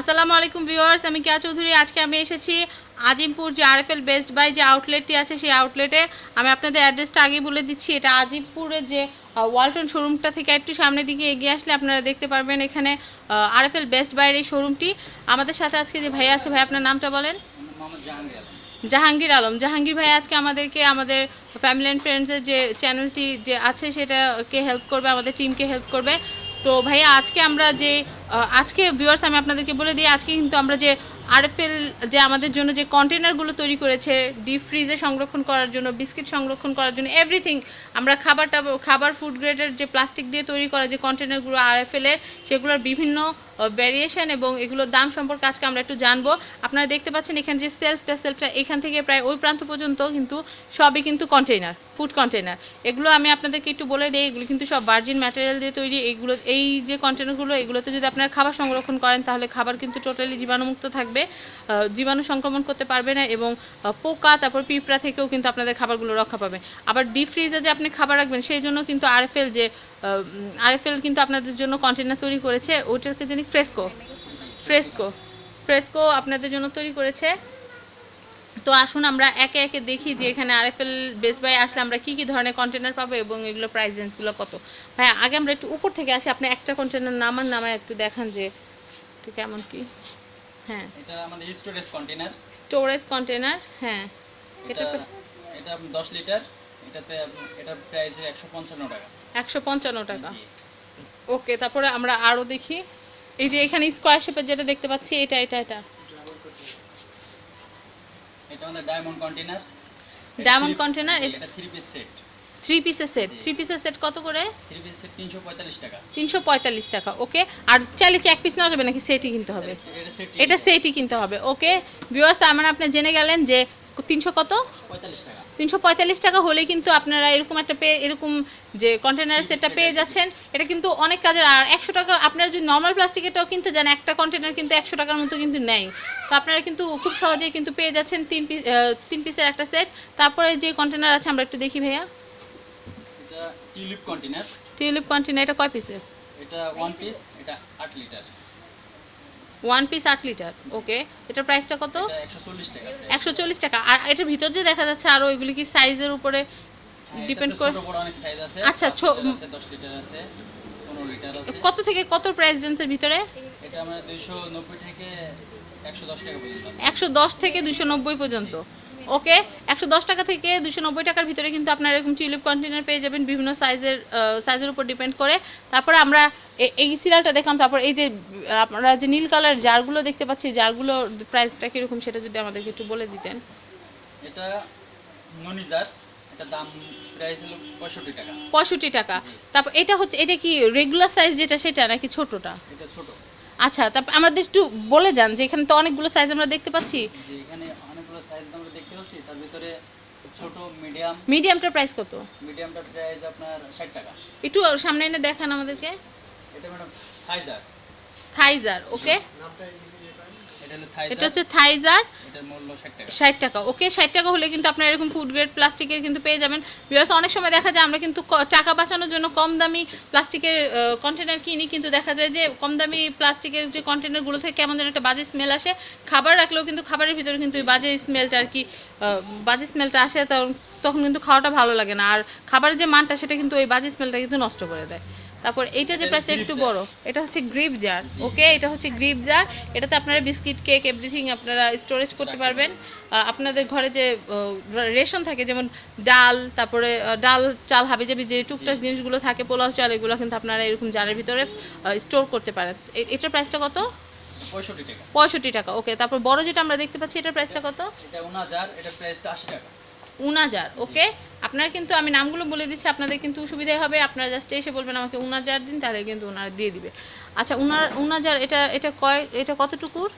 আসসালামু আলাইকুম ভিউয়ার্স, আমি কেয়া চৌধুরী। আজকে আমি এসেছি আজিমপুর যে আরএফএল বেস্ট বাই যে আউটলেটটি আছে, সেই আউটলেটে আমি আপনাদের অ্যাড্রেসটা আগেই বলে দিচ্ছি, এটা আজিমপুরের যে ওয়ালটন শোরুমটা থেকে একটু সামনের দিকে এগিয়ে আসলে আপনারা দেখতে পারবেন এখানে আরএফএল বেস্ট বাইয়ের এই শোরুমটি আমাদের সাথে আজকে যে ভাই আছে, ভাই, আপনার নামটা বলেন। জাহাঙ্গীর আলম। জাহাঙ্গীর ভাই, আজকে আমাদেরকে, আমাদের ফ্যামিলি অ্যান্ড ফ্রেন্ডসের যে চ্যানেলটি যে আছে, সেটাকে হেল্প করবে, আমাদের টিমকে হেল্প করবে। তো ভাইয়া, আজকে আমরা যে আজকে ভিউয়ার্স আমি আপনাদেরকে বলে দিই, আজকে কিন্তু আমরা যে আরএফএল, যে আমাদের জন্য যে কন্টেনারগুলো তৈরি করেছে ডিপ ফ্রিজে সংরক্ষণ করার জন্য বিস্কিট সংরক্ষণ করার জন্য এভরিথিং আমরা খাবারটা খাবার ফুড গ্রেডের যে প্লাস্টিক দিয়ে তৈরি করা যে কন্টেনারগুলো আর এফ এলের সেগুলোর বিভিন্ন ভ্যারিয়েশন এবং এগুলোর দাম সম্পর্কে আজকে আমরা একটু জানব। আপনারা দেখতে পাচ্ছেন এখানে যে সেলফটা সেলফটা এখান থেকে প্রায় ওই প্রান্ত পর্যন্ত কিন্তু সবই কিন্তু কন্টেইনার ফুড কন্টেইনার এগুলো আমি আপনাদেরকে একটু বলে দিই, এগুলো কিন্তু সব ভার্জিন ম্যাটেরিয়াল দিয়ে তৈরি। এইগুলো, এই যে কন্টেনারগুলো এগুলোতে যদি আপনারা খাবার সংরক্ষণ করেন, তাহলে খাবার কিন্তু টোটালি জীবাণুমুক্ত থাকবে। জীবাণু সংক্রমণ করতে পারবে না এবং পোকা, তারপর পিঁপড়া থেকেও কিন্তু আপনাদের খাবারগুলো রক্ষা পাবে। আবার ডিপ ফ্রিজে যে আপনি খাবার রাখবেন, সেই জন্য কিন্তু আরএফএল যে আরএফএল কিন্তু আপনাদের জন্য কন্টেনার তৈরি করেছে ওইটাকে জানি ফ্রেস্কো ফ্রেস্কো ফ্রেস্কো আপনাদের জন্য তৈরি করেছে। তো আসুন আমরা একে একে দেখি যে এখানে আরএফএল বেস্ট বাই আসলে আমরা কি কি ধরনের কন্টেনার পাবো এবং এগুলো প্রাইস রেঞ্জগুলো কত। ভাই আগে আমরা একটু উপর থেকে আসি আপনি একটা কন্টেনার নামান নামায় একটু দেখান যে কেমন কি। হ্যাঁ। এটা আমাদের স্টোরেজ কন্টেনার স্টোরেজ কন্টেনার হ্যাঁ। এটা এটা এটা 10 লিটার এটাতে এটার প্রাইস 155 টাকা। একশো পঞ্চান্ন টাকা। ওকে তারপরে আমরা আরও দেখি। এই যে এখানে স্কোয়ার শেপের যেটা দেখতে পাচ্ছি এটা এটা এটা। ডায়মন্ড কন্টেনার container, এটা 3 পিস সেট থ্রি পিসের সেট থ্রি পিসের সেট কত করে? 3 পিস সেট 345 টাকা। তিনশো পঁয়তাল্লিশ টাকা ওকে। আর চাইলে কি এক পিস নেওয়া যাবে নাকি সেটই কিনতে হবে? এটা সেটই কিনতে হবে ওকে। ভিউয়ার্স তার মানে আপনি জেনে গেলেন যে তিনশো কত? তিনশো পঁয়তাল্লিশ টাকা হলে কিন্তু আপনারা এরকম একটা পেয়ে এরকম যে কন্টেনার সেটটা পেয়ে যাচ্ছেন। এটা কিন্তু অনেক কাজের। আর একশো টাকা আপনারা যদি নর্মাল প্লাস্টিকেরটাও কিনতে যান একটা কন্টেনার কিন্তু একশো টাকার মতো কিন্তু নেয় তো আপনারা কিন্তু খুব সহজেই কিন্তু পেয়ে যাচ্ছেন তিন পিস তিন পিসের একটা সেট তারপরে যে কন্টেনার আছে আমরা একটু দেখি ভাইয়া। টিউলিপ কন্টেনার টিউলিপ কন্টেনার এটা কয় পিসের এটা 1 পিস এটা 8 লিটার ওয়ান পিস আট লিটার ওকে এটার প্রাইসটা কত? এটা 140 টাকা price। একশো চল্লিশ টাকা। আর এটার ভিতর যে দেখা যাচ্ছে আরও ওইগুলি কি সাইজের উপরে ডিপেন্ড করে- সাইজ আছে। আচ্ছা, ছো- লিটার আছে 10 লিটার আছে 15 লিটার আছে। কত থেকে কত প্রাইস রেঞ্জের ভিতরে? এটা আমরা 290 থেকে 110 টাকা পর্যন্ত আছে। একশো দশ থেকে দুশো নব্বই পর্যন্ত। ওকে? একশো দশ টাকা থেকে দুশো নব্বই টাকার ভিতরে কিন্তু আপনারা এরকম টিউলিপ কন্টেনার পেয়ে যাবেন বিভিন্ন সাইজের সাইজের উপর ডিপেন্ড করে। তারপরে আমরা এই সিরিয়ালটা দেখলাম তারপর এই যে আপনারা যে নীল কালার জারগুলো দেখতে পাচ্ছি জারগুলোর প্রাইসটা কীরকম সেটা যদি আমাদেরকে একটু বলে দিতেন। এটা মনিজার এটা দাম প্রাইস হলো 65 টাকা। পঁয়ষট্টি টাকা। তারপর এটা হচ্ছে এটা কি রেগুলার সাইজ যেটা সেটা নাকি ছোটটা? আচ্ছা তারপর আমাদের একটু বলে যান যে এখানে তো অনেকগুলো সাইজ আমরা দেখতে পাচ্ছি যে এখানে অনেকগুলো সাইজ পাচ্ছি তার ভিতরে ছোট মিডিয়াম মিডিয়ামটার প্রাইস কত? মিডিয়ামটার প্রাইস আপনার 60 টাকা। একটু সামনে এনে দেখান আমাদেরকে। এটা ম্যাডাম থাইজার থাইজার ওকে হলো এটা হচ্ছে থাইজার এটার মূল্য 60 টাকা। ষাট টাকা। ওকে ষাট টাকা হলে কিন্তু আপনার এরকম ফুড গ্রেড প্লাস্টিকের কিন্তু পেয়ে যাবেন। বিকজ অনেক সময় দেখা যায় আমরা কিন্তু টাকা বাঁচানোর জন্য কম দামি প্লাস্টিকের কন্টেনার কিনি কিন্তু দেখা যায় যে কম দামি প্লাস্টিকের যে কন্টেনারগুলো থেকে কেমন যেন একটা বাজে স্মেল আসে। খাবার রাখলেও কিন্তু খাবারের ভিতরে কিন্তু ওই বাজে স্মেলটা আর কি বাজে স্মেলটা আসে তখন তখন কিন্তু খাওয়াটা ভালো লাগে না। আর খাবারের যে মানটা সেটা কিন্তু ওই বাজে স্মেলটা কিন্তু নষ্ট করে দেয়। তারপর এইটা যে এটা প্রাইস একটু। বড় এটা হচ্ছে গ্রিপ জার ওকে এটা হচ্ছে গ্রিপ জার এটাতে আপনারা বিস্কিট কেক এভরিথিং আপনারা স্টোরেজ করতে পারবেন। আপনাদের ঘরে যে রেশন থাকে যেমন ডাল তারপরে ডাল চাল হাবি জাবি যে টুকটাক জিনিসগুলো থাকে পোলাও চাল এগুলো কিন্তু আপনারা এরকম জারের ভিতরে স্টোর করতে পারেন। এটার প্রাইসটা কত? 65 টাকা। পঁয়ষট্টি টাকা ওকে তারপর বড় যেটা আমরা দেখতে পাচ্ছি এটার প্রাইসটা কত? এটা 9000 এটার প্রাইসটা 80 টাকা। উনাজার ওকে? আপনার কিন্তু আমি নামগুলো বলে দিচ্ছি আপনাদের কিন্তু সুবিধা হবে। আপনারা জাস্ট এসে বলবেন আমাকে উনাজার দিন তাহলে কিন্তু ওনারা দিয়ে দিবে। আচ্ছা উনার উনাজার এটা এটা কয় এটা কতটুকুর?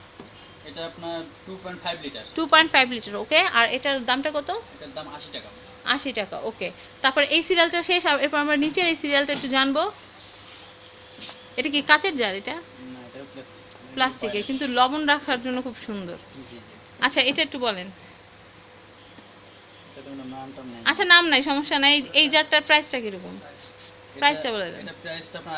এটা আপনার 2.5 litre two point five litre okay? আর এটার দামটা কত? এটার দাম 80 টাকা। আশি টাকা ওকে। তারপর এই সিরিয়ালটা শেষ এরপর আমরা নিচের এই সিরিয়ালটা একটু জানব। এটা কি কাচের জার এটা? প্লাস্টিকের কিন্তু লবণ রাখার জন্য খুব সুন্দর। আচ্ছা এটা একটু বলেন এটা তো নাম টাম নাই আচ্ছা নাম নাই সমস্যা নাই। এই জারটার প্রাইসটা কীরকম? প্রাইসটা বলে দেন। প্রাইসটা আপনার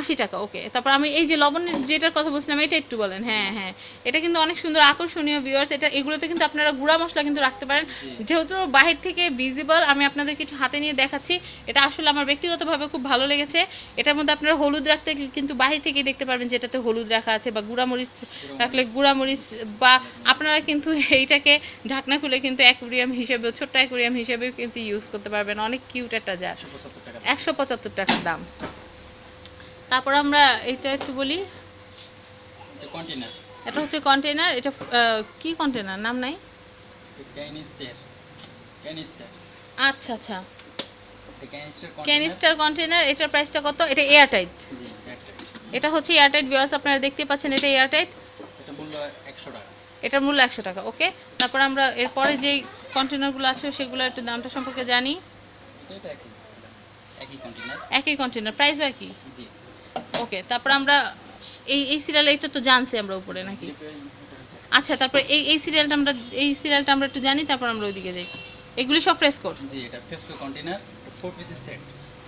আশি টাকা। ওকে তারপর আমি এই যে লবণের যেটার কথা বলছিলাম এটা একটু বলেন। হ্যাঁ হ্যাঁ। এটা কিন্তু অনেক সুন্দর আকর্ষণীয় ভিউয়ার্স এটা এগুলোতে কিন্তু আপনারা গুঁড়া মশলা কিন্তু রাখতে পারেন। যেহেতু বাহির থেকে ভিজিবল আমি আপনাদের কিছু হাতে নিয়ে দেখাচ্ছি। এটা আসলে আমার ব্যক্তিগতভাবে খুব ভালো লেগেছে। এটার মধ্যে আপনারা হলুদ রাখতে কিন্তু বাহির থেকেই দেখতে পারবেন যেটাতে হলুদ রাখা আছে বা গুঁড়ামরিচ রাখলে গুঁড়ামরিচ বা আপনারা কিন্তু এইটাকে ঢাকনা খুলে কিন্তু অ্যাকুরিয়াম হিসেবে ছোট্ট অ্যাকুরিয়াম হিসেবে কিন্তু ইউজ করতে পারবেন। অনেক কিউট একটা জার। একশো পঁচাত্তর টাকা পঁচাত্তর টাকার দাম। তারপর আমরা এটা একটু বলি। এটা হচ্ছে কন্টেনার এটা কি কন্টেনার নাম নাই? ক্যানিস্টার ক্যানিস্টার আচ্ছা আচ্ছা। ক্যানিস্টার কন্টেনার এটার প্রাইসটা কত? এটা এয়ারটাইট। এটা হচ্ছে এয়ারটাইট বিয়াস আপনারা দেখতে পাচ্ছেন এটা এয়ারটাইট এটা মূল্য একশো টাকা। এটার মূল্য একশো টাকা ওকে? তারপর আমরা এরপরে যেই কন্টেনারগুলো আছে সেগুলো একটু দামটা সম্পর্কে জানি। একই কন্টেনার একই কন্টেনার প্রাইসও একই? জি। ওকে তারপর আমরা এই এই সিরিয়াল এটা তো জানছি আমরা উপরে নাকি? আচ্ছা তারপর এই এই সিরিয়ালটা আমরা এই সিরিয়ালটা আমরা একটু জানি তারপর আমরা ওইদিকে যাই। এগুলি সব ফ্রেশ কোড জি এটা ফ্রেস্কো কন্টেনার ফোর পিসের সেট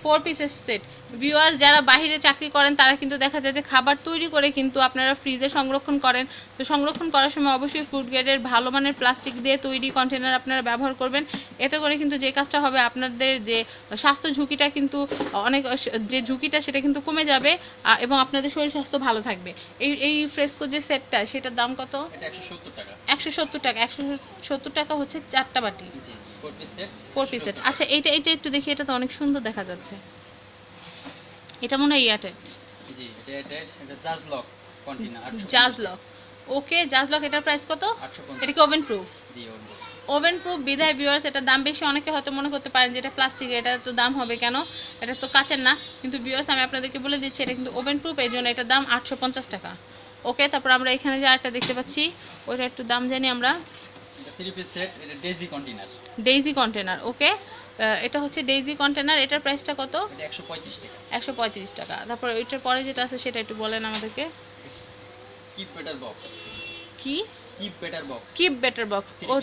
ফোর পিসের সেট ভিউয়ার যারা বাইরে চাকরি করেন তারা কিন্তু দেখা যায় যে খাবার তৈরি করে কিন্তু আপনারা ফ্রিজে সংরক্ষণ করেন। তো সংরক্ষণ করার সময় অবশ্যই ফুড গ্রেডের ভালো মানের প্লাস্টিক দিয়ে তৈরি কন্টেনার আপনারা ব্যবহার করবেন। এতে করে কিন্তু যে কাজটা হবে আপনাদের যে স্বাস্থ্য ঝুঁকিটা কিন্তু অনেক যে ঝুঁকিটা সেটা কিন্তু কমে যাবে এবং আপনাদের শরীর স্বাস্থ্য ভালো থাকবে। এই এই ফ্রেস্কো যে সেটটা সেটার দাম কত? একশো সত্তর টাকা। একশো সত্তর টাকা। হচ্ছে চারটা বাটি। Four piece set four piece set আচ্ছা এইটা এইটা একটু দেখি এটা তো অনেক সুন্দর দেখা যাচ্ছে। এটা মনে হয় ইয়ারটেল জি এটা এটা এটা jazz lock container jazz lock okay jazz lock এটার প্রাইস কত? এটা কি ওভেন প্রুফ জি ওভেন প্রুফ বিধায় ভিউয়ার্স এটার দাম বেশি অনেকে হয়তো মনে করতে পারেন যে এটা প্লাস্টিক এটা তো দাম হবে কেন? এটা তো কাচের না। কিন্তু ভিউয়ার্স আমি আপনাদেরকে বলে দিচ্ছি এটা কিন্তু ওভেন প্রুফ এই জন্য এটার দাম আটশো পঞ্চাশ টাকা। ওকে তারপর আমরা এখানে যে আরেকটা দেখতে পাচ্ছি ওইটা একটু দাম জানি আমরা। এটা থ্রি পিস সেট এটা daisy container daisy container okay এটা হচ্ছে ডেইজি কন্টেনার এটার প্রাইসটা কত? একশো পঁয়ত্রিশ টাকা। তারপর ওইটার পরে যেটা আছে সেটা একটু বলেন আমাদেরকে। কিপ বেটার বক্স কি? Keep better box keep better box ও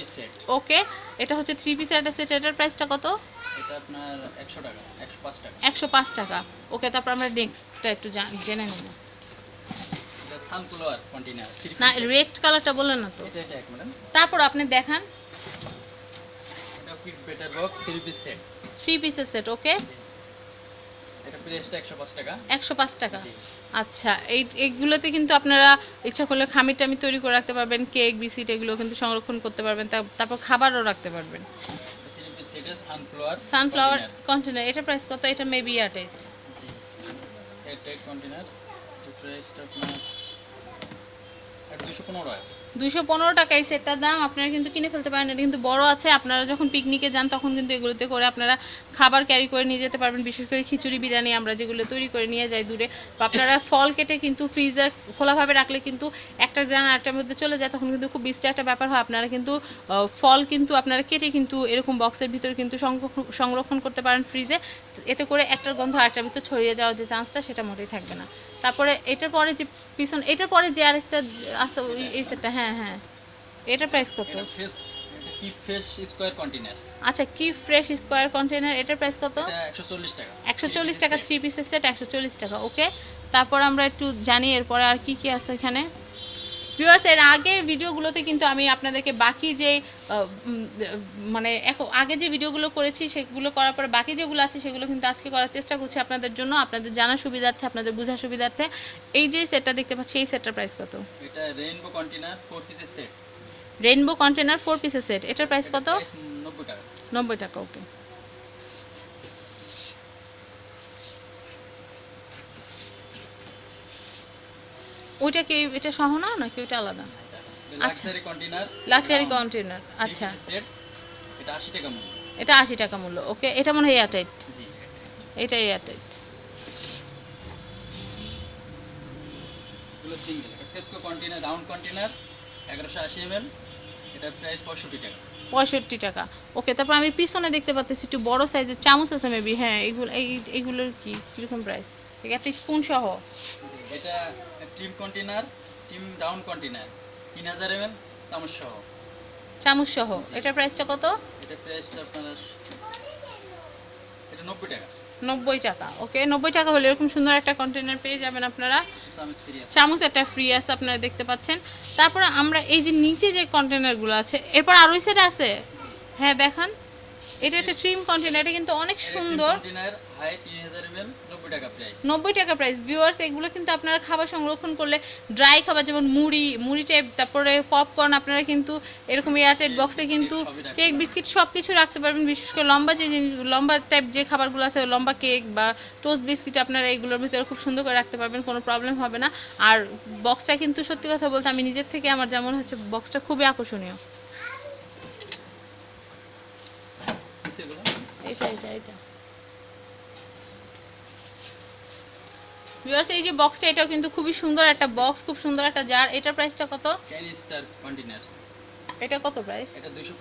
ওকে এটা হচ্ছে থ্রি পিস একটা সেট এটার প্রাইসটা কত? এটা আপনার টাকা ওকে তারপর আমরা নেক্সটটা একটু জেনে নেব। সানফ্লাওয়ার কন্টেনার না রেড কালারটা বললেন না তো। এটা এটা এক ম্যাডাম তারপর আপনি দেখান। এটা box three piece set three পিসের সেট ওকে এটা প্রাইসটা টাকা। আচ্ছা এই এইগুলোতে কিন্তু আপনারা ইচ্ছা করলে খামির টামি তৈরি করে রাখতে পারবেন কেক বিস্কিট এগুলো কিন্তু সংরক্ষণ করতে পারবেন তারপর খাবারও রাখতে পারবেন। সানফ্লাওয়ার সানফ্লাওয়ার কন্টেনার এটা প্রাইস কত? এটা মেবি ইয়ারটেজ জি। কন্টেনার প্রাইসটা আপনার এটা দুশো পনেরো টাকা। দুইশো পনেরো টাকা এই সেটটার দাম আপনারা কিন্তু কিনে ফেলতে পারেন। এটা কিন্তু বড় আছে। আপনারা যখন পিকনিকে যান, তখন কিন্তু এগুলোতে করে আপনারা খাবার ক্যারি করে নিয়ে যেতে পারবেন। বিশেষ করে খিচুড়ি, বিরিয়ানি আমরা যেগুলো তৈরি করে নিয়ে যাই দূরে। বা আপনারা ফল কেটে কিন্তু ফ্রিজার খোলাভাবে রাখলে কিন্তু একটা গ্রান আটটার মধ্যে চলে যায়। তখন কিন্তু খুব বিশ্রী একটা ব্যাপার হয়। আপনারা কিন্তু ফল কিন্তু আপনারা কেটে কিন্তু এরকম বক্সের ভিতরে কিন্তু সংরক্ষণ করতে পারেন ফ্রিজে এতে করে একটার গন্ধ আটটার ভিতরে ছড়িয়ে যাওয়ার যে চান্সটা সেটা মোটেই থাকবে না। তারপরে এটার পরে যে পিছন এটার পরে যে আরেকটা আছে ওই- এই সেটটা হ্যাঁ হ্যাঁ। এটার প্রাইস কত? কি ফ্রেশ স্কয়ার কন্টেনার আচ্ছা কি ফ্রেশ স্কোয়ার কন্টেনার এটার প্রাইস কত? এটা একশো চল্লিশ টাকা। একশো চল্লিশ টাকা থ্রি পিসের সেট একশো চল্লিশ টাকা ওকে তারপর আমরা একটু জানি এরপরে আর কি কি আছে এখানে। ভিউয়ার্স এর আগের ভিডিওগুলোতে কিন্তু আমি আপনাদেরকে বাকি যে মানে এখন- আগে যে ভিডিওগুলো করেছি সেগুলো করার পরে বাকি যেগুলো আছে সেগুলো কিন্তু আজকে করার চেষ্টা করছি আপনাদের জন্য আপনাদের জানার সুবিধার্থে আপনাদের বোঝার সুবিধার্থে। এই যে সেটটা দেখতে পাচ্ছি এই সেটটার প্রাইস কত? এটা রেইনবো কন্টেনার ফোর পিসের সেট রেইনবো কন্টেনার ফোর পিসের সেট এটার প্রাইস কত? নব্বই টাকা। নব্বই টাকা ওকে ওইটা কি এটা সহ না নাকি ওইটা আলাদা? লাক্সারি কন্টেনার লাক্সারি কন্টেনার আচ্ছা। এটা আশি টাকা মূল্য। এটা আশি টাকা মূল্য ওকে। এটা মনে হয় এয়ারটাইট জি। এটা এয়ারটাইট এগুলো সিঙ্গেল এটা ফেসকো কন্টেনার রাউন্ড কন্টেনার এগারোশো আশি এমএল এটার প্রাইস পঁয়ষট্টি টাকা। পঁয়ষট্টি টাকা। ওকে তারপর আমি পিছনে দেখতে পাচ্ছি একটু বড় সাইজের চামচ আছে মেবি হ্যাঁ এগুলো এই এইগুলোর কি কীরকম প্রাইস একটা স্পুন সহ। এটা team container team round container তিন হাজার এমএল চামচ সহ চামচ সহ এটার প্রাইসটা কত? এটা প্রাইসটা আপনার এটা নব্বই টাকা। নব্বই টাকা ওকে নব্বই টাকা হলে এরকম সুন্দর একটা কন্টেনার পেয়ে যাবেন আপনারা। চামচ একটা ফ্রি আছে আপনারা দেখতে পাচ্ছেন। তারপরে আমরা এই যে নিচে যে কন্টেনারগুলো আছে এরপর আরও সেট আছে? হ্যাঁ দেখান। এটা একটা ট্রিম কন্টেনার এটা কিন্তু অনেক সুন্দর। কন্টেনার হাই 3000 ml 90 টাকা প্রাইস নব্বই টাকা প্রাইস ভিউয়ার্স এগুলো কিন্তু আপনারা খাবার সংরক্ষণ করলে ড্রাই খাবার যেমন মুড়ি মুড়ি টাইপ তারপরে পপকর্ন আপনারা কিন্তু এরকম এয়ারটাইট বক্সে কিন্তু কেক বিস্কিট সব কিছু রাখতে পারবেন। বিশেষ করে লম্বা যে জিনিস লম্বা টাইপ যে খাবারগুলো আছে লম্বা কেক বা টোস্ট বিস্কিট আপনারা এইগুলোর ভিতরে খুব সুন্দর করে রাখতে পারবেন কোনো প্রবলেম হবে না। আর বক্সটা কিন্তু সত্যি কথা বলতে আমি নিজের থেকে আমার যেমন হচ্ছে বক্সটা খুবই আকর্ষণীয়। সেগুলো এইটা এইটা। ভিউয়ার্স এই যে বক্সটা এটাও কিন্তু খুবই সুন্দর একটা বক্স খুব সুন্দর একটা জার এটার প্রাইসটা কত? 10 স্টার কন্টেনার এটা কত প্রাইস এটা 200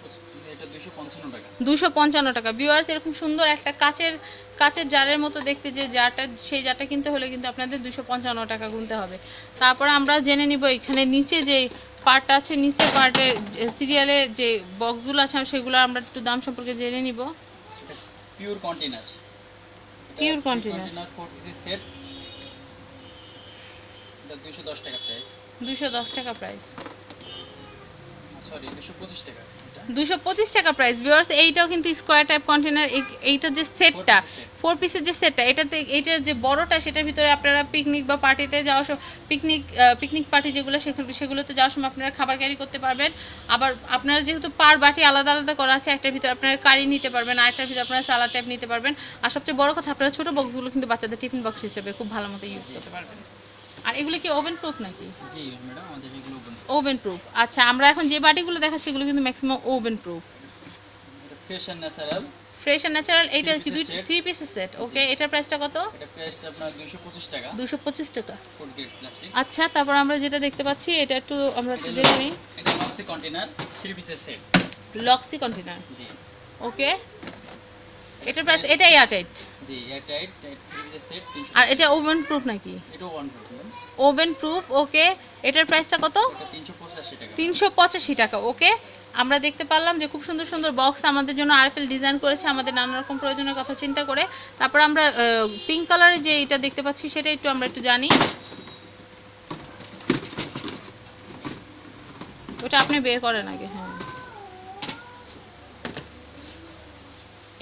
এটা 255 টাকা। দুশো পঞ্চান্ন টাকা। ভিউয়ার্স এরকম সুন্দর একটা কাচের কাচের জারের মতো দেখতে যে জারটা সেই জারটা কিনতে হলে কিন্তু আপনাদের দুশো পঞ্চান্ন টাকা গুনতে হবে। তারপরে আমরা জেনে নিব এখানে নিচে যে পার্টটা আছে নিচে পার্টে সিরিয়ালে যে বক্সগুলো আছে সেগুলো আমরা একটু দাম সম্পর্কে জেনে নিব। Pure Pure container। কন্টেনার 4 পিসের সেট 210 টাকা প্রাইস দুশো দশ টাকা প্রাইস সরি 225 টাকা এটা। দুশো পঁচিশ টাকা প্রাইস ভিউয়ার্স এইটাও কিন্তু স্কোয়ার টাইপ কন্টেনার এইটার যে সেটটা ফোর পিসের যে সেটটা এটাতে এইটার যে বড়টা সেটার ভিতরে আপনারা পিকনিক বা পার্টিতে যাওয়ার সময় পিকনিক পিকনিক পার্টি যেগুলো সেগুলো সেগুলোতে যাওয়ার সময় আপনারা খাবার ক্যারি করতে পারবেন। আবার আপনারা যেহেতু পার বাটি আলাদা আলাদা করা আছে একটার ভিতরে আপনারা কারি নিতে পারবেন আরেকটার ভিতরে আপনারা সালাদ টাইপ নিতে পারবেন। আর সবচেয়ে বড় কথা আপনারা ছোটো বক্সগুলো কিন্তু বাচ্চাদের টিফিন বক্স হিসেবে খুব ভালো মতো ইউজ করতে পারবেন। আর এগুলো কি ওভেন প্রুফ নাকি? জি ম্যাডাম আমাদের এগুলো ওভেন প্রুফ আচ্ছা আমরা এখন যে বাটিগুলো দেখাচ্ছি এগুলো কিন্তু maximum oven proof fresh and natural fresh and natural এইটা কি দুই থ্রি পিসের সেট ওকে এটার প্রাইসটা কত? এটা প্রাইসটা আপনার 225 টাকা। দুশো পঁচিশ টাকা। ফুড গ্রেড প্লাস্টিক আচ্ছা তারপর আমরা যেটা দেখতে পাচ্ছি এটা একটু আমরা একটু জেনে নিই। এটা মক্সি কন্টেনার 3 পিসের সেট লক্সি কন্টেনার জি। ওকে এটার প্রাইস এটা এয়ারটাইট জি এয়ারটাইট 3 পিসের সেট আর এটা ওভেন প্রুফ নাকি? এটা one problem oven proof okay এটার প্রাইসটা কত? 385 টাকা। তিনশো পঁচাশি টাকা ওকে আমরা দেখতে পারলাম যে খুব সুন্দর সুন্দর বক্স আমাদের জন্য আরএফএল ডিজাইন করেছে আমাদের নানা রকম প্রয়োজনের কথা চিন্তা করে। তারপর আমরা পিঙ্ক কালারের যে এটা দেখতে পাচ্ছি সেটা একটু আমরা একটু জানি। ওটা আপনি বের করেন আগে হ্যাঁ।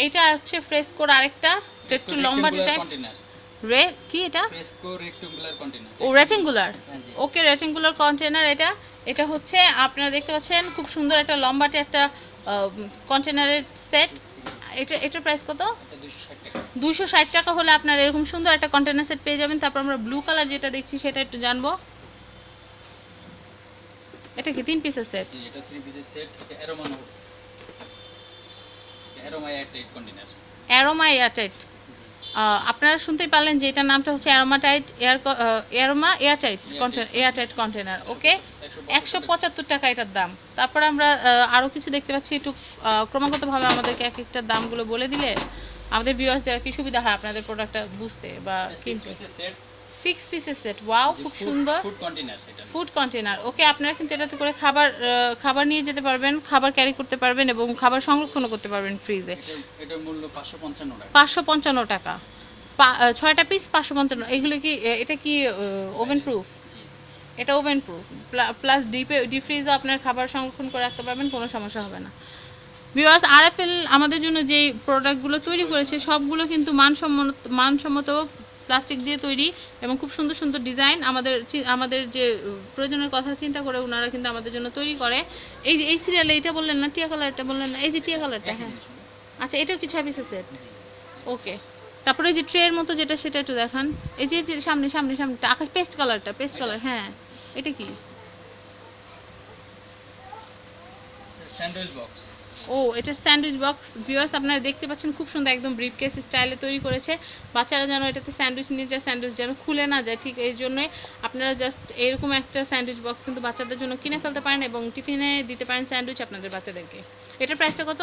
এইটা হচ্ছে ফ্রেস্কোর আরেকটা এটা একটু লম্বা টাইপ রে কি এটা? ফ্রেস্কো রেক্টাঙ্গুলার কন্টেনার ও রেক্টেঙ্গুলার হ্যাঁ ওকে রেক্টেঙ্গুলার কন্টেনার এটা। এটা হচ্ছে আপনারা দেখতে পাচ্ছেন খুব সুন্দর একটা লম্বাটে একটা কন্টেনারের সেট এটা এটার প্রাইস কত? 260 টাকা। দুশো ষাট টাকা হলে আপনারা এরকম সুন্দর একটা কন্টেনার সেট পেয়ে যাবেন। তারপর আমরা ব্লু কালার যেটা দেখছি সেটা একটু জানব। এটা কি তিন পিসের সেট এটা 3 পিসের সেট এটা aroma airtight container. Aroma airtight আপনারা শুনতেই পারলেন যে এটার নামটা হচ্ছে aroma tight air aroma airtight container. Airtight container okay? একশো পঁচাত্তর টাকা। এটার দাম। তারপর আমরা আরও কিছু দেখতে পাচ্ছি। একটু ক্রমাগতভাবে আমাদেরকে এক একটা দামগুলো বলে দিলে আমাদের ভিউয়ার্সদের আর কি সুবিধা হয় আপনাদের প্রোডাক্টটা বুঝতে বা 6 কিনতে। সিক্স পিসের সেট ওয়াও খুব সুন্দর। ফুড কন্টেনার ওকে আপনারা কিন্তু এটাতে করে খাবার খাবার নিয়ে যেতে পারবেন খাবার ক্যারি করতে পারবেন এবং খাবার সংরক্ষণও করতে পারবেন ফ্রিজে এটা এটার মূল্য পাঁচশো পঞ্চান্ন টাকা। ছয়টা পিস পাঁচশো পঞ্চান্ন এগুলো কি এটা কি ওভেন প্রুফ এটা ওভেন প্রুফ প্লাস ডিপে ডিপ ফ্রিজও আপনার খাবার সংরক্ষণ করে রাখতে পারবেন কোনো সমস্যা হবে না। ভিউয়ার্স আরএফএল আমাদের জন্য যেই প্রোডাক্টগুলো তৈরি করেছে সবগুলো কিন্তু মানসম্মত মানসম্মত প্লাস্টিক দিয়ে তৈরি এবং খুব সুন্দর সুন্দর ডিজাইন আমাদের আমাদের যে প্রয়োজনের কথা চিন্তা করে ওনারা কিন্তু আমাদের জন্য তৈরি করে। এই যে এই সিরিয়ালে এটা বললেন না টিয়া কালারটা বললেন না এই যে টিয়া কালারটা হ্যাঁ। আচ্ছা এটাও কি ছয় পিসের সেট ওকে তারপরে যে ট্রের মতো যেটা সেটা একটু দেখান। এই যে যে সামনে সামনে সামনে আকাশ পেস্ট কালারটা পেস্ট কালার হ্যাঁ। এটা কি? স্যান্ডউইচ বক্স ও এটা স্যান্ডউইচ বক্স। ভিউয়ার্স আপনারা দেখতে পাচ্ছেন খুব সুন্দর একদম ব্রিফকেস স্টাইলে তৈরি করেছে। বাচ্চারা যেন এটাতে স্যান্ডউইচ নিয়ে যায় স্যান্ডউইচ যেন খুলে না যায়। ঠিক এই জন্যই আপনারা জাস্ট এরকম একটা স্যান্ডউইচ বক্স কিন্তু বাচ্চাদের জন্য কিনে ফেলতে পারেন এবং টিফিনে দিতে পারেন স্যান্ডউইচ আপনাদের বাচ্চাদেরকে। এটার প্রাইসটা কত?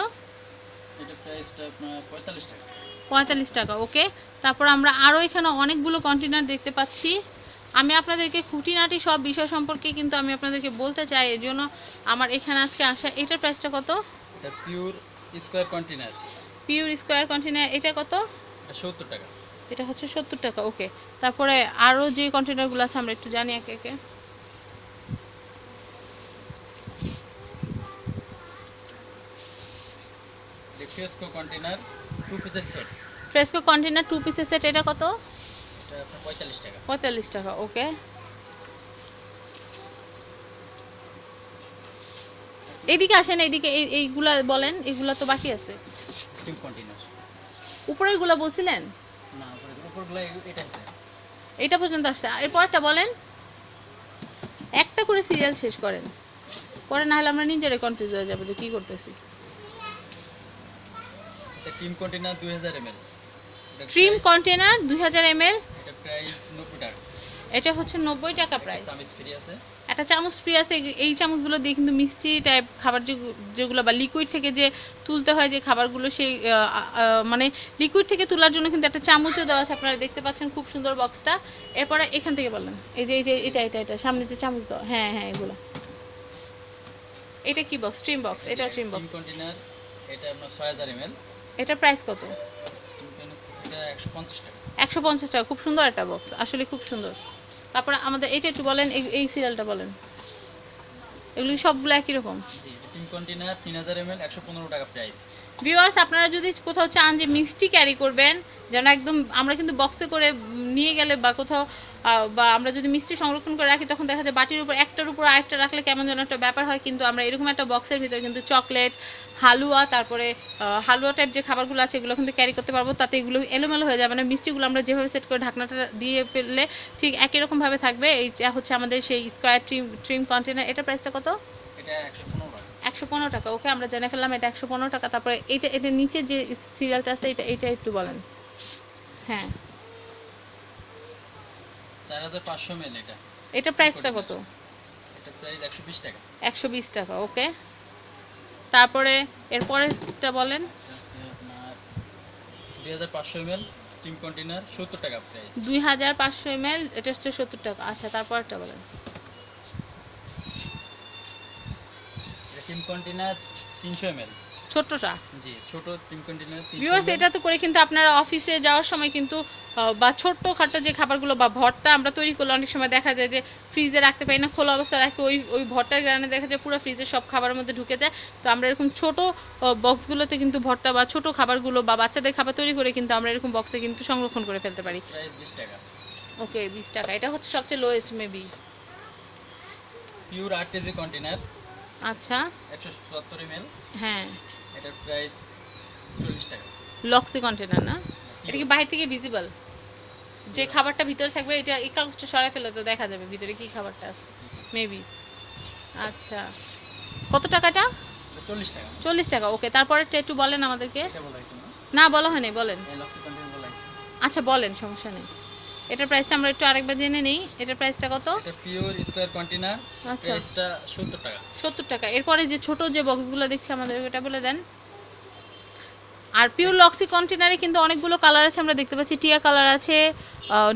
এটা প্রাইসটা আপনার 45 টাকা। পঁয়তাল্লিশ টাকা ওকে। তারপর আমরা আরও এখানে অনেকগুলো কন্টেনার দেখতে পাচ্ছি। আমি আপনাদেরকে খুঁটিনাটি সব বিষয় সম্পর্কে কিন্তু আমি আপনাদেরকে বলতে চাই এর জন্য আমার এখানে আজকে আসা এটার প্রাইসটা কত? এটা pure square container pure square container এটা কত? এটা সত্তর টাকা। এটা হচ্ছে সত্তর টাকা ওকে তারপরে আরও যে কন্টেনারগুলো আছে আমরা একটু জানি একে একে। ফ্রেস্কো কন্টেনার টু পিসের সেট ফ্রেস্কো কন্টেনার টু পিসের সেট এটা কত? এটা আপনার পঁয়তাল্লিশ টাকা। পঁয়তাল্লিশ টাকা ওকে এদিকে আসেন এইদিকে এই এইগুলা বলেন এগুলা তো বাকি আছে। উপরেরগুলো বলছিলেন? না উপরে উপরগুলো এটা আছে। এটা পর্যন্ত আসছে। এরপরটা বলেন। একটা করে সিরিয়াল শেষ করেন। পরে না হলে আমরা নিজেরাই কনফিউজ হয়ে যাব যে কি করতেছি। এটা টিম কন্টেনার দুই হাজার এম এল ট্রিম কন্টেনার দুই হাজার এটা প্রাইস নব্বই টাকা। এটা হচ্ছে নব্বই টাকা প্রাইস সামিস ফ্রি আছে। একটা চামচ ফ্রি আছে এই- চামচগুলো দিয়ে কিন্তু মিষ্টি টাইপ খাবার যে- যেগুলো বা লিকুইড থেকে যে তুলতে হয় যে খাবারগুলো সেই মানে লিকুইড থেকে তোলার জন্য কিন্তু একটা চামচও দেওয়া আছে আপনারা দেখতে পাচ্ছেন খুব সুন্দর বক্সটা এরপরে এখান থেকে বললেন এই যে এই যে এটা এটা এটা সামনে যে চামচ দেওয়া হ্যাঁ হ্যাঁ এগুলো। এটা কি বক্স স্ট্রিম বক্স এটা স্ট্রিম বক্স কন্টেনার এটা আপনার ছয় হাজার এটা প্রাইস কত? এটা একশো পঞ্চাশ টাকা। একশো পঞ্চাশ টাকা খুব সুন্দর একটা বক্স আসলে খুব সুন্দর। তারপরে আমাদের এটা একটু বলেন এই- এই সিরিয়ালটা বলেন। এগুলি সবগুলো একই রকম? জি এটা কন্টেনার তিন হাজার এম এল একশো পনেরো টাকা প্রাইস ভিউয়ার্স আপনারা যদি কোথাও চান যে মিষ্টি ক্যারি করবেন যেন একদম আমরা কিন্তু বক্সে করে নিয়ে গেলে বা কোথাও বা আমরা যদি মিষ্টি সংরক্ষণ করে রাখি তখন দেখা যায় বাটির উপর একটার উপর আরেকটা রাখলে কেমন যেন একটা ব্যাপার হয়। কিন্তু আমরা এরকম একটা বক্সের ভিতরে কিন্তু চকলেট হালুয়া তারপরে হালুয়া টাইপ যে খাবারগুলো আছে এগুলো কিন্তু ক্যারি করতে পারব। তাতে এগুলো এলোমেলো হয়ে যাবে না। মিষ্টিগুলো আমরা যেভাবে সেট করে ঢাকনাটা দিয়ে ফেললে ঠিক একই রকমভাবে থাকবে। এইটা হচ্ছে আমাদের সেই স্কোয়ার ট্রিম ট্রিম কন্টেনার এটা প্রাইসটা কত? এটা একশো পনেরো টাকা। ওকে আমরা জেনে ফেললাম এটা একশো পনেরো টাকা। তারপরে এটা এটা নিচে যে সিরিয়ালটা আছে এটা এটা একটু বলেন। হ্যাঁ। এটা। এটা প্রাইসটা কত? এটা প্রাইস একশো বিশ টাকা। টাকা ওকে। তারপরে এরপরেরটা বলেন। দুই হাজার পাঁচশো টিম টাকা প্রাইস পাঁচশো এম এল এটা হচ্ছে সত্তর টাকা। আচ্ছা তারপরেরটা বলেন এটা টিম কন্টেনার তিনশো এম এল ছোট্টটা? জি ছোট টিম কন্টেনার ভিউয়ার্স এটা তো করে কিন্তু আপনারা অফিসে যাওয়ার সময় কিন্তু বা ছোট্ট খাটো যে খাবারগুলো বা ভর্তা আমরা তৈরি করলে অনেক সময় দেখা যায় যে ফ্রিজে রাখতে পারি না খোলা অবস্থা রাখি ওই ওই ভর্তার গ্রানে দেখা যায় পুরো ফ্রিজে সব খাবারের মধ্যে ঢুকে যায়। তো আমরা এরকম ছোট বক্সগুলোতে কিন্তু ভর্তা বা ছোট খাবারগুলো বা বাচ্চাদের খাবার তৈরি করে কিন্তু আমরা এরকম বক্সে কিন্তু সংরক্ষণ করে ফেলতে পারি। প্রাইস বিশ টাকা। ওকে বিশ টাকা। এটা হচ্ছে সবচেয়ে লোয়েস্ট মেবি পিওর আট কেজি কন্টেনার আচ্ছা। একশো সত্তর এম এল হ্যাঁ। এটার প্রাইস চল্লিশ টাকা। লক্সি কন্টেনার না? এটা কি বাইরে থেকে ভিজিবল যে খাবারটা ভিতরে থাকবে এটা এই কাগজটা সরাই ফেলে তো দেখা যাবে ভিতরে কি খাবারটা আছে। মেবি আচ্ছা। কত টাকাটা? চল্লিশ টাকা। চল্লিশ টাকা ওকে তারপরে একটু বলেন আমাদেরকে। না? বলা হয়নি বলেন। এই লক্সি কন্টেনার বলা আচ্ছা বলেন সমস্যা নেই। এটার প্রাইসটা আমরা একটু আরেকবার জেনে নেই। এটার প্রাইসটা কত? এটা পিওর স্কোয়ার কন্টেনার প্রাইসটা সত্তর টাকা। সত্তর টাকা। এরপরে যে ছোট যে বক্সগুলো দেখছি আমাদের ওটা বলে দেন। আর পিওর লক্সি কন্টেনারে কিন্তু অনেকগুলো কালার আছে আমরা দেখতে পাচ্ছি। টিয়া কালার আছে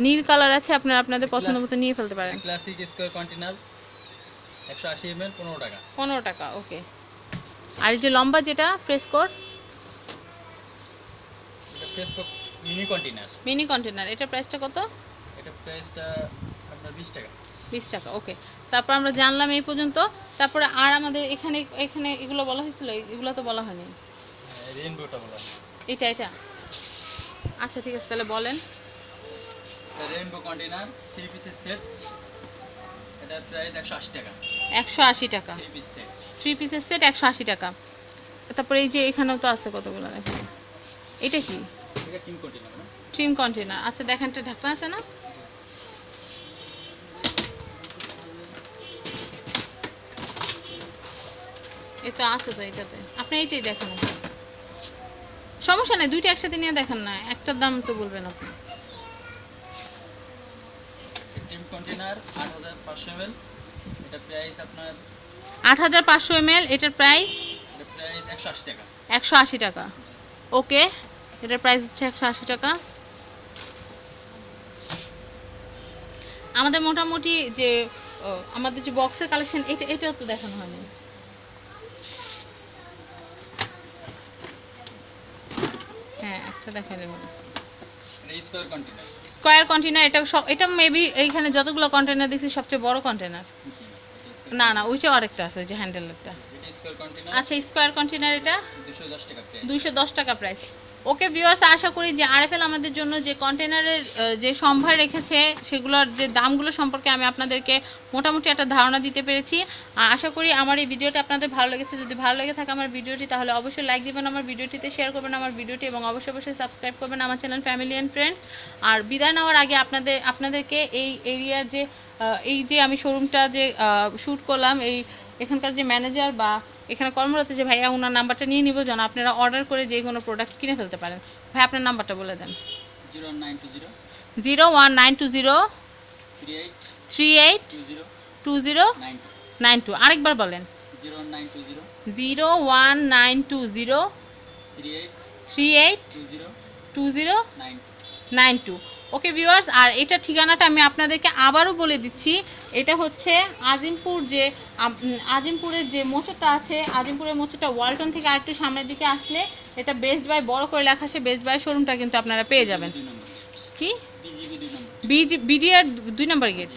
নীল কালার আছে আপনারা আপনাদের পছন্দ মতো নিয়ে ফেলতে পারেন। ক্লাসিক স্কোয়ার কন্টেনার একশো আশি এম এল পনেরো টাকা। পনেরো টাকা ওকে। আর এই যে লম্বা যেটা ফ্রেশকোর এটা Facebook mini container mini container এটা প্রাইসটা কত? এটা প্রাইসটা আপনার বিশ টাকা। বিশ টাকা ওকে তারপর আমরা জানলাম এই পর্যন্ত। তারপরে আর আমাদের এখানে এখানে এগুলো বলা হয়েছিল? এগুলো তো বলা হয়নি। রেইনবোটা বলা হয় এটা এটা। আচ্ছা ঠিক আছে তাহলে বলেন। রেইনবো কন্টেনার থ্রি পিসের সেট এটার প্রাইস একশো আশি টাকা। একশো আশি টাকা। থ্রি পিস সেট থ্রি পিসের সেট একশো আশি টাকা। তারপরে এই যে এখানেও তো আছে কতগুলো? দেখেন এটা কি? ট্রিম কন্টেনার আচ্ছা দেখেন একটা ঢাকনা আছে না? তো আছে তো এটাতে। আপনি এইটাই দেখেন। সমস্যা নেই দুইটা একসাথে নিয়ে দেখেন না। একটার দাম তো বলবেন আপনি। কন্টেনার আট হাজার পাঁচশো এম এটা প্রাইস আপনার আট হাজার পাঁচশো এম এল এটার প্রাইস প্রাইস একশো আশি টাকা। একশো আশি টাকা। ওকে এটার প্রাইস হচ্ছে একশো আশি টাকা। আমাদের মোটামুটি যে আমাদের যে বক্সের কালেকশন এটা এটাও তো দেখানো হয়নি। হ্যাঁ একটা দেখালে মনে স্কোয়ার কন্টেনার এটা সব এটা মেবি এইখানে যতগুলো কন্টেনার দেখছি সবচেয়ে বড় কন্টেনার না না ওইটা আরেকটা আছে ওই যে হ্যান্ডেলেরটা আচ্ছা স্কোয়ার কন্টেনার এটা? দুশো দশ টাকা প্রাইস দুইশো দশ টাকা প্রাইস ওকে ভিউয়ার্স আশা করি যে আরএফএল আমাদের জন্য যে কন্টেনারের যে সম্ভার রেখেছে সেগুলোর যে দামগুলো সম্পর্কে আমি আপনাদেরকে মোটামুটি একটা ধারণা দিতে পেরেছি। আর আশা করি আমার এই ভিডিওটা আপনাদের ভালো লেগেছে। যদি ভালো লেগে থাকে আমার ভিডিওটি তাহলে অবশ্যই লাইক দিবেন আমার ভিডিওটিতে শেয়ার করবেন আমার ভিডিওটি এবং অবশ্যই অবশ্যই সাবস্ক্রাইব করবেন আমার চ্যানেল ফ্যামিলি অ্যান্ড ফ্রেন্ডস আর বিদায় নেওয়ার আগে আপনাদের আপনাদেরকে এই এরিয়ার যে এই যে আমি শোরুমটা যে শ্যুট করলাম এই এখানকার যে ম্যানেজার বা এখানে কর্মরত যে ভাইয়া ওনার নাম্বারটা নিয়ে নিব যেন আপনারা অর্ডার করে যে কোনো প্রোডাক্ট কিনে ফেলতে পারেন। ভাই আপনার নাম্বারটা বলে দেন। Zero one nine two zero. Three eight two zero nine two. আরেকবার বলেন। Zero one nine two zero. Three eight two zero nine two. Okay viewers আর এটা ঠিকানাটা আমি আপনাদেরকে আবারও বলে দিচ্ছি। এটা হচ্ছে আজিমপুর যে আজিমপুরের যে মোচরটা আছে আজিমপুরের মোচরটা ওয়ালটন থেকে আরেকটু সামনের দিকে আসলে এটা বেস্ট বাই বড় করে লেখা আছে বেস্ট বাই শোরুমটা কিন্তু আপনারা পেয়ে যাবেন। কি? বিজি বিডিআর দুই নম্বর গেট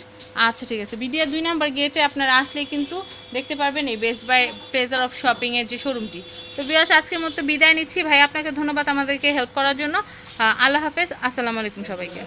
আচ্ছা ঠিক আছে। বিডিআর দুই নাম্বার গেটে আপনারা আসলেই কিন্তু দেখতে পারবেন এই বেস্ট বাই প্লেজার অফ শপিংয়ের যে শোরুমটি তো বিয়াস আজকের মতো বিদায় নিচ্ছি। ভাই, আপনাকে ধন্যবাদ আমাদেরকে হেল্প করার জন্য। আল্লাহ হাফেজ। আসসালামু আলাইকুম সবাইকে।